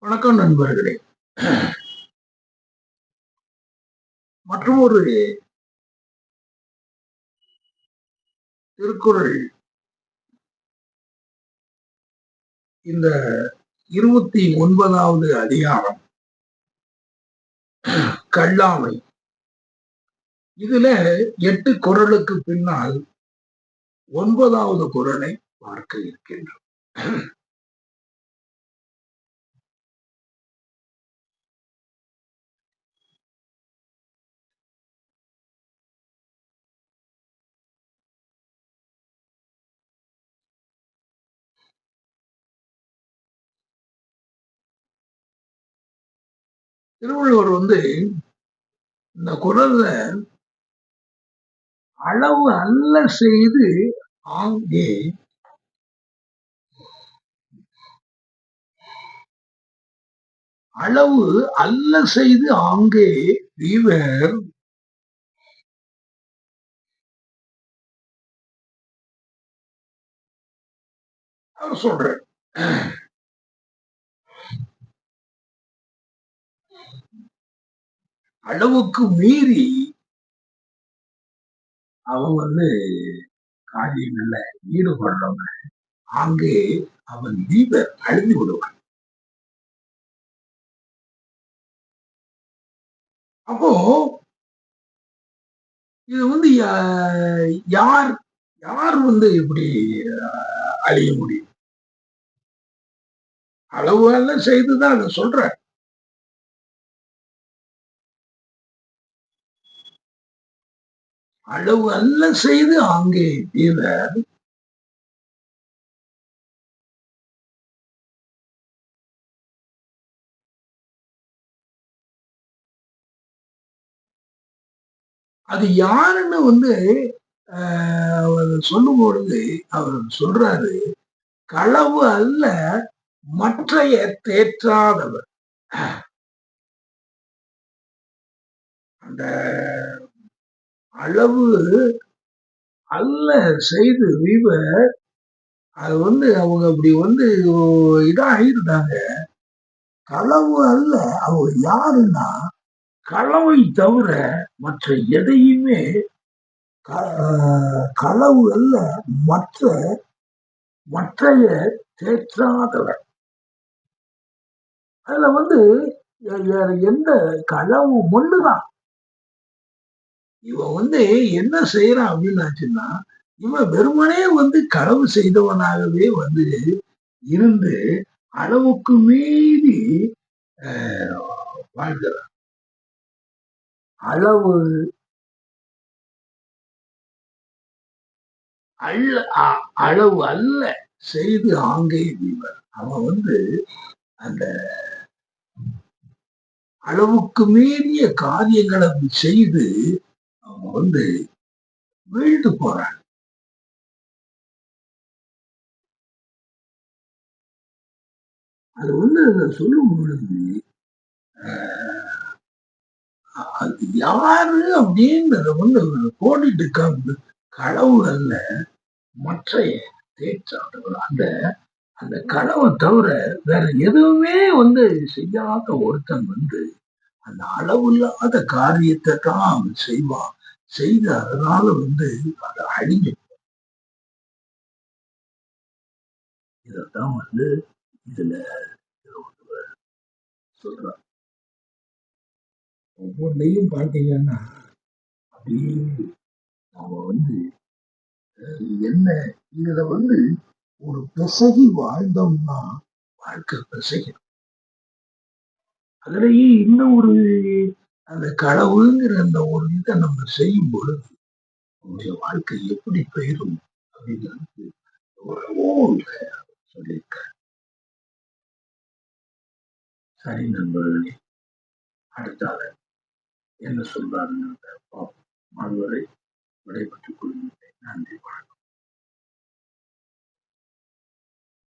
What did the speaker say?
வணக்கம் நண்பர்களே. மற்றும் ஒரு திருக்குறள் இந்த இருபத்தி ஒன்பதாவது அதிகாரம். கல்லாமை. இதுல எட்டு குரலுக்கு பின்னால் ஒன்பதாவது குரலை பார்க்க இருக்கின்றோம். திருவள்ளுவர் வந்து இந்த குரல்ல அளவு அல்ல செய்து ஆங்கே. அளவு அல்ல செய்து ஆங்கே வீவர். அவர் சொல்ற அளவுக்கு மீறி அவன் வந்து காரியங்கள்ல ஈடுபடுறவன். அங்கே அவன் தீப அழிந்து விடுவான். அப்போ இது வந்து யார் யார் வந்து இப்படி அழிய முடியும்? அளவு எல்லாம் செய்துதான் அதை சொல்ற அளவு அல்ல செய்து அங்கே இவர் அது யாருன்னு வந்து சொல்லும் பொழுது அவர் சொல்றாரு களவு அல்ல மற்றைய தேற்றாதவர். அந்த அளவு அல்ல செய்து வீவ அது வந்து அவங்க அப்படி வந்து இதாகிருந்தாங்க. களவு அல்ல அவங்க யாருன்னா களவை தவிர மற்ற எதையுமே களவு அல்ல மற்ற மற்றைய தேற்றாதவர் அதுல வந்து எந்த களவு ஒண்ணுதான் இவன் வந்து என்ன செய்யறான் அப்படின்னாச்சுன்னா இவன் வெறுமனே வந்து களவு செய்தவனாகவே வந்து இருந்து அளவுக்கு மீறி வாழ்கிறான். அளவு அல்ல அளவு அல்ல செய்து ஆங்கே வீவர் அவன் வந்து அந்த அளவுக்கு மீறிய காரியங்களை செய்து அவன் வந்து வீழ்ந்து போறான் அது வந்து சொல்லும் பொழுது அது யாரு அப்படின்றத வந்து கோடிட்டு காமிட்டு களவு அல்ல மற்ற தேற்றாதவர் அந்த அந்த களவை தவிர வேற எதுவுமே வந்து செய்யாத ஒருத்தன் வந்து அந்த அளவு இல்லாத காரியத்தை தான் அவன் செய்வான். செய்து அதனால வந்து அதை அழிஞ்சு இதத்தான் வந்து இதுல சொல்றான் ஒவ்வொன்றையும் பார்த்தீங்கன்னா அப்படியே நாம வந்து என்ன இதுல வந்து ஒரு பிசகி வாழ்ந்தோம்னா வாழ்க்கை பிசகிடும். அதுலயே இன்னும் ஒரு அந்த களவுங்கிற அந்த ஒரு இதை நம்ம செய்யும் பொழுது உங்களுடைய வாழ்க்கை எப்படி அப்படின்னு அப்படிங்கிறது எவ்வளவோ சொல்லியிருக்க சரி நண்பர்களே அடுத்தால என்ன சொல்றாருன்னு பார்ப்போம். அதுவரை விடைபெற்றுக் கொள்கிறேன். நன்றி வணக்கம்.